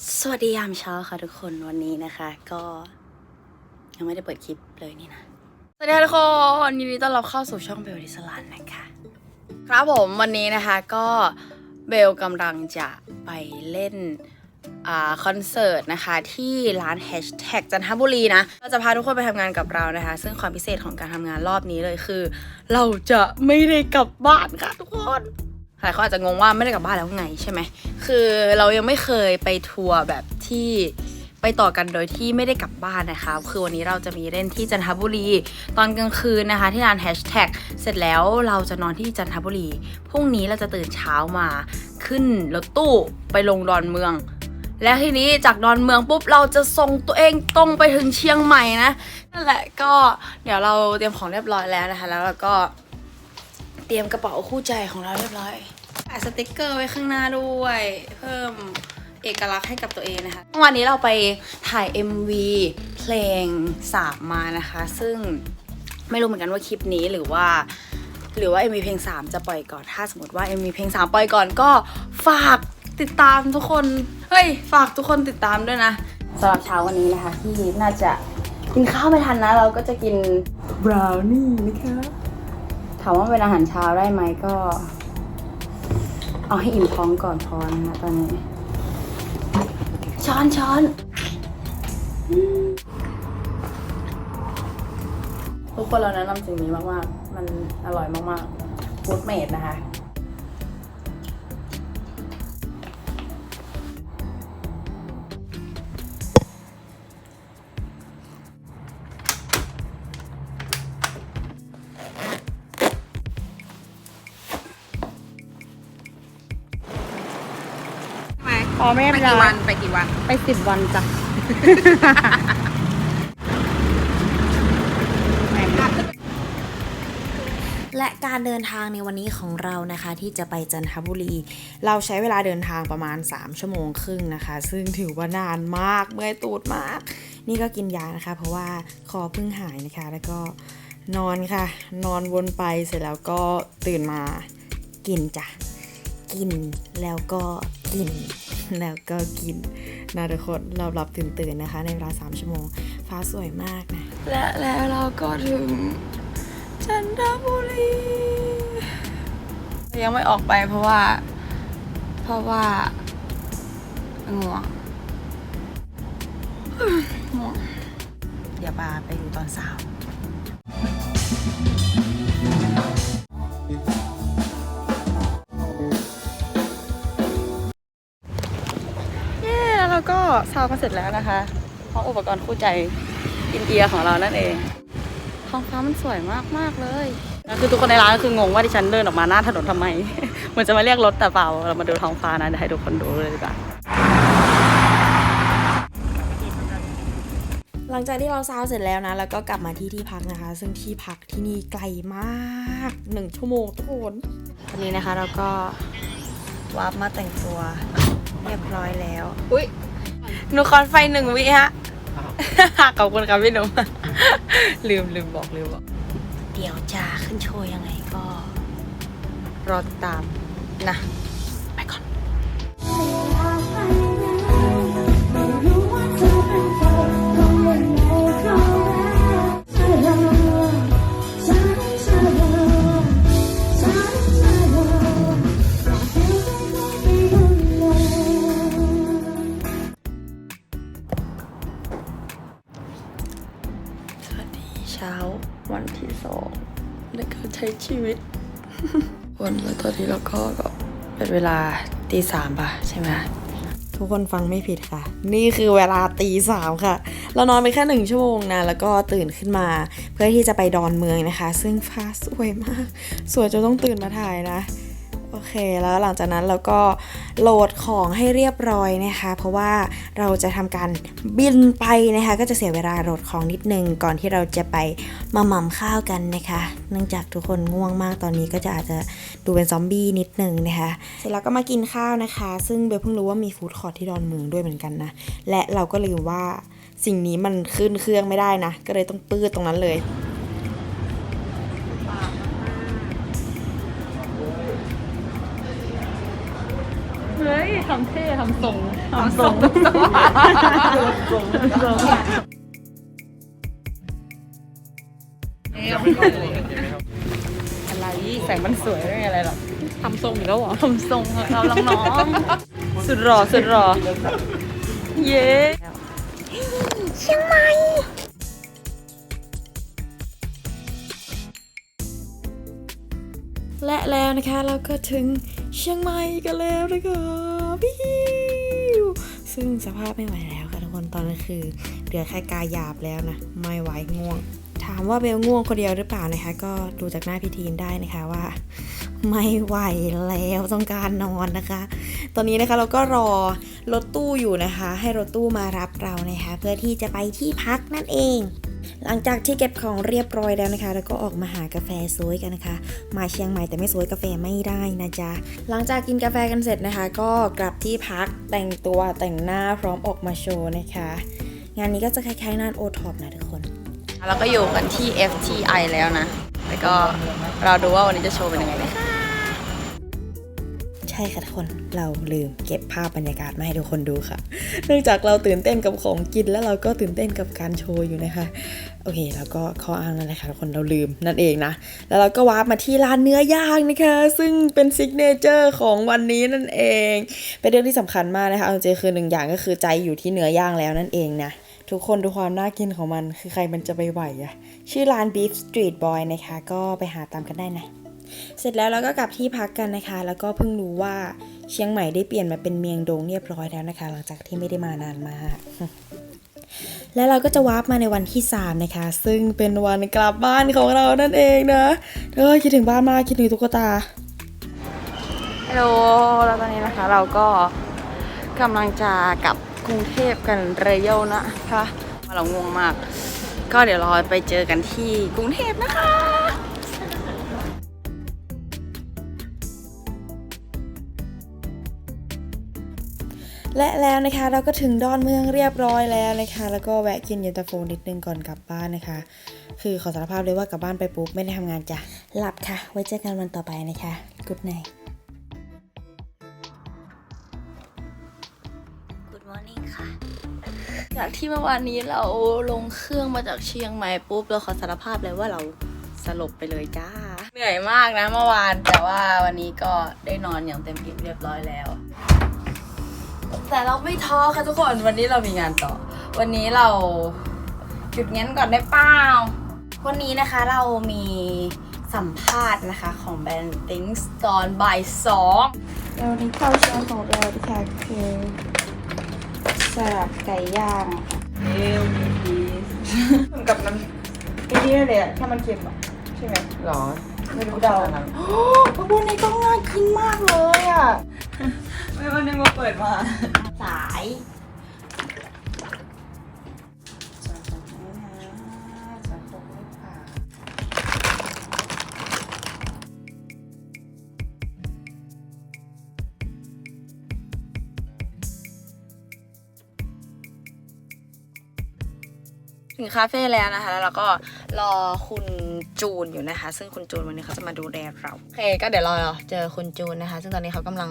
สวัสดียามเช้าค่ะทุกคนวันนี้นะคะ ก็ ยังไม่ได้เปิดคลิปเลยนี่นะสวัสดีทุกคนยินดีต้อนรับเข้าสู่ช่องเบลดิสลันนะคะ ครับผมวันนี้นะคะก็เบลกำลังจะไปเล่นอคอนเสิร์ตนะคะที่ร้านแฮชแท็กจันทบุรีนะเราจะพาทุกคนไปทำงานกับเรานะคะ ซึ่งความพิเศษของการทำงานรอบนี้เลยคือ เราจะไม่ได้กลับบ้านค่ะทุกคน หลายคนอาจจะงงว่าไม่ได้กลับบ้านแล้วไงใช่ไหมคือเรายังไม่เคยไปทัวร์แบบที่ไปต่อกันโดยที่ไม่ได้กลับบ้านนะคะ คือวันนี้เราจะมีเล่นที่จันทบุรี ตอนกลางคืนนะคะ ที่ร้านแฮชแท็กเสร็จแล้วเราจะนอนที่จันทบุรี พรุ่งนี้เราจะตื่นเช้ามาขึ้นรถตู้ไปลงดอนเมือง แล้วทีนี้จากดอนเมืองปุ๊บเราจะส่งตัวเองตรงไปถึงเชียงใหม่นะ นั่นแหละก็เดี๋ยวเราเตรียมของเรียบร้อยแล้วนะคะ แล้วเราก็ รียมกระเป๋าคู่ใจของเราเรียบร้อยแปะสติกเกอร์ไว้ข้างหน้าด้วย เพิ่มเอกลักษณ์ให้กับตัวเองนะคะเมื่อวันนี้เราไปถ่าย MV เพลงสามมานะคะ ซึ่งไม่รู้เหมือนกันว่าคลิปนี้หรือว่า หรือว่า MV เพลง 3 จะปล่อยก่อนถ้าสมมติว่า MV เพลง 3 ปล่อยก่อนก็ฝากติดตามทุกคน เฮ้ย ฝากทุกคนติดตามด้วยนะสำหรับเช้าวันนี้นะคะที่น่าจะกินข้าวไม่ทันนะ เราก็จะกินบราวนี่นะคะ ถามว่าเป็นอาหารเช้าได้ไหมก็ เอาให้อิ่มท้องก่อนพอนะคะตอนนี้ ช้อนช้อนทุกคนเราแนะนำสิ่งนี้มากๆ มันอร่อยมากๆฟูดเมดนะคะ พอไม่ไปเป็นกี่ไรวันไปกี่วัน ไปสิบวันจ้ะ และการเดินทางในวันนี้ของเรานะคะ ที่จะไปจันทบุรี เราใช้เวลาเดินทางประมาณ 3 ชั่วโมงครึ่งนะคะ ซึ่งถือว่านานมากเมื่อยตูดมาก นี่ก็กินยานะคะ เพราะว่าคอเพิ่งหายนะคะ แล้วก็นอนค่ะ นอนวนไปเสร็จแล้วก็ตื่นมากินจ้ะ กินแล้วก็กิน แล้วก็กินนะทุกคนเราหลับตื่นตื่นๆนะคะ ในเวลา 3 ชั่วโมง ฟ้าสวยมากนะ และแล้วเราก็ถึงจันทบุรียังไม่ออกไปเพราะว่า เพราะว่าง่วงง่วงเดี๋ยวปาไปดูตอนสาว เราก็ซาวกันเสร็จแล้วนะคะเพราะอุปกรณ์คู่ใจอินเดียของเรานั่นเองท้องฟ้ามันสวยมากมากๆเลยแล้วคือทุกคนในร้านก็คืองงว่าดิฉันเดินออกมาหน้าถนนทำไมเหมือนจะมาเรียกรถแต่เปล่า เรามาดูท้องฟ้านะเดี๋ยวให้ทุกคนดูเลยดีกว่าหลังจากที่เราซาวเสร็จแล้วนะ แล้วก็กลับมาที่ที่พักนะคะ ซึ่งที่พักที่นี่ไกลมากหนึ่งชั่วโมงทุกคนวันนี้นะคะเราก็วาร์ปมาแต่งตัวเรียบร้อยแล้ว อุ้ย หนูคอนไฟหนึ่งวิฮะ ขอบคุณครับพี่หนุ่ม ลืมลืมบอกลืมบอก เดี๋ยวจะขึ้นโชว์ยังไงก็ รอติดตามนะ คนแล้วตอนนี้เราก็เป็นเวลาตีสามป่ะใช่ไหมทุกคนฟังไม่ผิดค่ะ นี่คือเวลาตีสามค่ะ เรานอนไปแค่หนึ่งชั่วโมงนะ แล้วก็ตื่นขึ้นมา เพื่อที่จะไปดอนเมืองนะคะ ซึ่งฟ้าสวยมาก สวยจนต้องตื่นมาถ่ายนะ โอเค แล้วหลังจากนั้นเราก็โหลดของให้เรียบร้อยนะคะ เพราะว่าเราจะทำการบินไปนะคะ ก็จะเสียเวลาโหลดของนิดนึง ก่อนที่เราจะไปมาหม่ำข้าวกันนะคะ เนื่องจากทุกคนง่วงมากตอนนี้ก็จะอาจจะดูเป็นซอมบี้นิดนึงนะคะ เสร็จแล้วก็มากินข้าวนะคะ ซึ่งเบลเพิ่งรู้ว่ามีฟู้ดคอร์ทที่ดอนเมืองด้วยเหมือนกันนะ และเราก็ลืมว่าสิ่งนี้มันขึ้นเครื่องไม่ได้นะ ก็เลยต้องปื้ดตรงนั้นเลย ทำเท่ทำทรงทำทรงอะไรแสงมันสวยไม่มีอะไรหรอกทำทรงอีกแล้วเหรอทำทรงเราลังน้องสุดหล่อสุดหล่อเย้เชียงใหม่และแล้วนะคะเราก็ถึงเชียงใหม่กันแล้วนะคะ วิวซึ่งสภาพไม่ไหวแล้วค่ะทุกคนตอนนี้คือเหลือแค่กายหยาบแล้วนะ ไม่ไหวง่วง ถามว่าเบลง่วงคนเดียวหรือเปล่านะคะ ก็ดูจากหน้าพี่ทีนได้นะคะว่า ไม่ไหวแล้วต้องการนอนนะคะ ตอนนี้นะคะเราก็รอรถตู้อยู่นะคะ ให้รถตู้มารับเรานะคะ เพื่อที่จะไปที่พักนั่นเอง หลังจากที่เก็บของเรียบร้อยแล้วนะคะ แล้วก็ออกมาหากาแฟซวยกันนะคะ มาเชียงใหม่แต่ไม่ซวยกาแฟไม่ได้นะจ๊ะ หลังจากกินกาแฟกันเสร็จนะคะ ก็กลับที่พักแต่งตัวแต่งหน้าพร้อมออกมาโชว์นะคะ งานนี้ก็จะคล้ายๆงานโอท็อปนะทุกคน เราก็อยู่กันที่ FTI แล้วนะ แล้วก็เราดูว่าวันนี้จะโชว์เป็นยังไงนะคะ ใช่ค่ะทุกคนเราลืมเก็บภาพบรรยากาศมาให้ทุกคนดูค่ะ เนื่องจากเราตื่นเต้นกับของกินแล้วเราก็ตื่นเต้นกับการโชว์อยู่นะคะโอเค แล้วก็ข้ออ้างนั่นแหละค่ะทุกคนเราลืมนั่นเองนะ แล้วเราก็วาร์ปมาที่ร้านเนื้อย่างนะคะ ซึ่งเป็นซิกเนเจอร์ของวันนี้นั่นเอง เป็นเรื่องที่สำคัญมากนะคะเอาจริงๆคือหนึ่งอย่างก็คือใจอยู่ที่เนื้อย่างแล้วนั่นเองนะทุกคนดูความน่ากินของมันคือใครมันจะไปไหวอะชื่อร้าน Beef Street Boy นะคะ ก็ไปหาตามกันได้นะ เสร็จแล้วเราก็กลับที่พักกันนะคะ แล้วก็เพิ่งรู้ว่าเชียงใหม่ได้เปลี่ยนมาเป็นเมียงดงเรียบร้อยแล้วนะคะ หลังจากที่ไม่ได้มานานมากและเราก็จะวาร์ปมาในวันที่ 3 นะคะ ซึ่งเป็นวันกลับบ้านของเรานั่นเองนะเออคิดถึงบ้านมากคิดถึงตุ๊กตาฮัลโหลแล้วตอนนี้นะคะ เราก็กำลังจะกลับกรุงเทพกันเร็วนะคะเราง่วงมาก ก็เดี๋ยวราไปเจอกันที่กรุงเทพนะคะ และแล้วนะคะเราก็ถึงดอนเมืองเรียบร้อยแล้วนะคะ แล้วก็แวะกินเย็นตาโฟนิดนึงก่อนกลับบ้านนะคะ คือขอสารภาพเลยว่ากลับบ้านไปปุ๊บไม่ได้ทำงานจ้ะหลับค่ะ ไว้เจอกันวันต่อไปนะคะกุดไน Good morning ค่ะ จากที่เมื่อวานนี้เราลงเครื่องมาจากเชียงใหม่ปุ๊บเราขอสารภาพเลยว่าเราสลบไปเลยจ้า เหนื่อยมากนะเมื่อวานแต่ว่าวันนี้ก็ได้นอนอย่างเต็มอิ่มเรียบร้อยแล้ว แต่เราไม่ท้อค่ะทุกคนวันนี้เรามีงานต่อ วันนี้เราหยุดงั้นก่อนได้เปล่าวันนี้นะคะเรามีสัมภาษณ์นะคะของแบรนด์ Things ตอนบ่ายสองเราในข้าวเช้าของเราค่ะคือสลับไก่ย่างเอลมีพีสกับน้ำไอ้นี่เลยอะถ้ามันเค็มอะใช่ไหมหรอไม่รู้เดาโอ้พวกนี้ก็น่ากินมากเลยอะ ไม่วันนึงมาเปิดมา สาย ถึงคาเฟ่แล้วนะคะ แล้วเราก็รอคุณจูนอยู่นะคะ ซึ่งคุณจูนวันนี้เขาจะมาดูแลเราโอเคก็เดี๋ยวรอเจอคุณจูนนะคะ ซึ่งตอนนี้เขากำลัง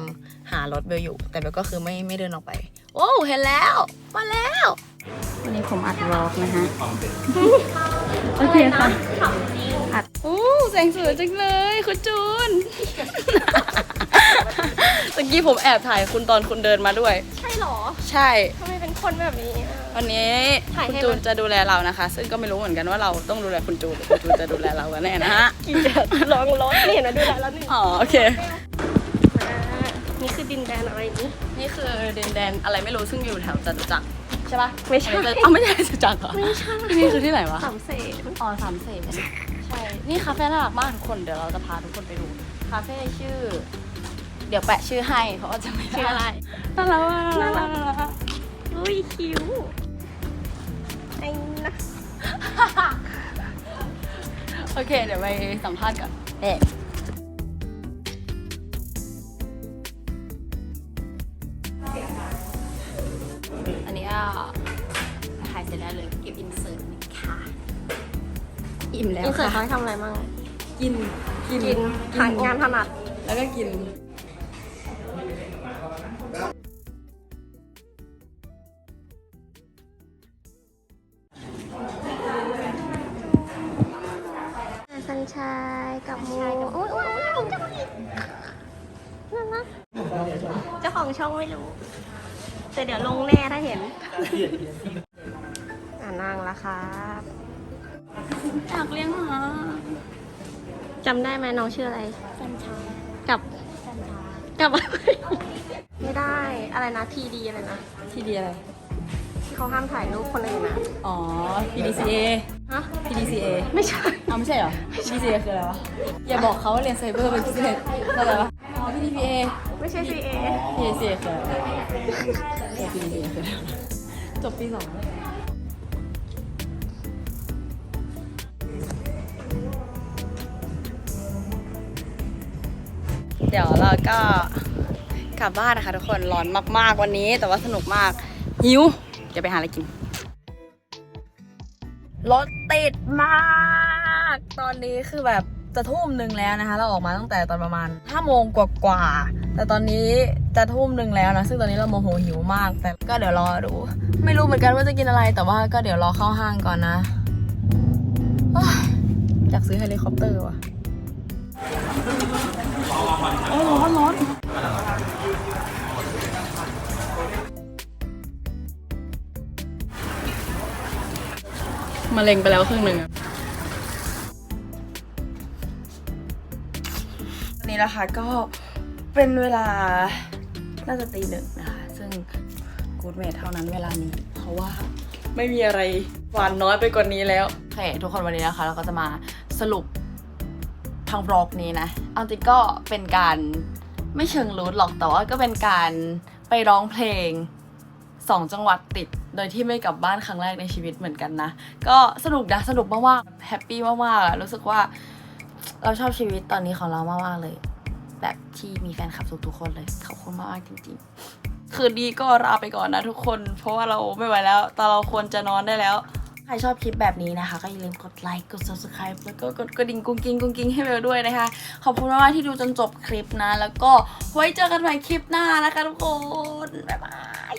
หารถเบลอยู่ แต่เบลก็คือไม่ไม่เดินออกไป โอ้เห็นแล้ว มาแล้ววันนี้ผมอัดวอล์กนะฮะ โอเคค่ะอัดโอ้ แสงสวยจังเลยคุณจูนตะกี้ผมแอบถ่ายคุณตอนคุณเดินมาด้วย ใช่เหรอ ใช่ทำไมเป็นคนแบบนี้อะวันนี้ถ่ายคุณให้จูนมันจะดูแลเรานะคะ ซึ่งก็ไม่รู้เหมือนกันว่าเราต้องดูแลคุณจูนหรือคุณจูนจะดูแลเรากันแน่นะฮะกี่เดือนลองรถนี่เห็นไหมดูแลแล้วหนึ่งอ๋อโอเคมานี่คือดินแดนอะไรนี้นี่คือดินแดนอะไรไม่รู้ซึ่งอยู่แถวจตุจักรใช่ปะไม่ใช่อันนี้จะอ้าวไม่ใช่จตุจักรเหรอไม่ใช่นี่คือที่ไหนวะสามเศษอ๋อสามเสน ใช่นี่คาเฟ่น่ารักมากทุกคนเดี๋ยวเราจะพาทุกคนไปดูคาเฟ่ชื่อ เดี๋ยวแปะชื่อให้เพราะว่าจะไม่ด้ชื่ออะไรน่ารักมากน่ารักน่ารักอุ้ยคิ้วไอ้นะโอเค เดี๋ยวไปสัมภาษณ์ก่อนเอ๊ะ อิ่มแล้วนเสร์ตเขาใทำอะไรบ้างกินกินหางานถนัดแล้วก็กินสัญชายกับมูโอ้ยโอ้ยโอ้ยน่ารัเจ้าของช่องไม่รู้ แต่เดี๋ยวลงแน่ถ้าเห็นอ่านั่งละครับ อยากเลี้ยงหมาจำได้ไหมน้องชื่ออะไร จันชากับจันชา กับอะไรไม่ได้อะไรนะทีดีอะไรนะที่ดีอะไร ที่เขาห้ามถ่ายรูปคนอื่นนะอ๋อ PDCA ฮะ PDCA ไม่ใช่อ้าวไม่ใช่เหรอ PDCA คืออะไรวะ อย่าบอกเขาว่าเรียนไซเบอร์เป็นพิเศษเข้าใจปะอ๋อ PDPA ไม่ใช่ CA PDCA คืออะไรเออ PDCA คืออะไรจบปีสอง เดี๋ยวเราก็กลับบ้านนะคะทุกคนร้อนมากๆวันนี้ แต่ว่าสนุกมากหิวเดี๋ยวไปหาอะไรกินรถติดมาก ตอนนี้คือแบบจะทุ่มหนึ่งแล้วนะคะ เราออกมาตั้งแต่ตอนประมาณ5โมงกว่าๆแต่ตอนนี้จะทุ่มหนึ่งแล้วนะ ซึ่งตอนนี้เราโมโหหิวมาก แต่ก็เดี๋ยวรอดู ไม่รู้เหมือนกันว่าจะกินอะไร แต่ว่าก็เดี๋ยวรอเข้าห้างก่อนนะอยากซื้อเฮลิคอปเตอร์ว่ะ โอ้ร้อนร้อนมาเล็งไปแล้วครึ่งหนึ่งอะวันนี้นะคะก็เป็นเวลา น่าจะตีหนึ่งนะคะ ซึ่งกูดเมทเท่านั้นเวลานี้ เพราะว่าไม่มีอะไรหวานน้อยไปกว่านี้แล้วโอเคทุกคนวันนี้นะคะ เราก็จะมาสรุป ทางบล็อกนี้นะเอาจริงก็เป็นการไม่เชิงรูทหรอกแต่ว่าก็เป็นการไปร้องเพลงสองจังหวัดติด โดยที่ไม่กลับบ้านครั้งแรกในชีวิตเหมือนกันนะ ก็สนุกนะสนุกมากๆแฮปปี้มากๆรู้สึกว่าเราชอบชีวิตตอนนี้ของเรามากๆเลย แบบที่มีแฟนคลับทุกๆคนเลยขอบคุณมากๆจริงๆ คืนนี้ก็ลาไปก่อนนะทุกคน เพราะว่าเราไม่ไหวแล้ว แต่เราควรจะนอนได้แล้ว ใครชอบคลิปแบบนี้นะคะ ก็อย่าลืมกดไลค์กด subscribe แล้วก็กดกระดิ่งกุ้งกิ้งกุ้งกิ้งให้เบลด้วยนะคะ ขอบคุณมากที่ดูจนจบคลิปนะ แล้วก็ไว้เจอกันใหม่คลิปหน้านะคะทุกคน บ๊ายบาย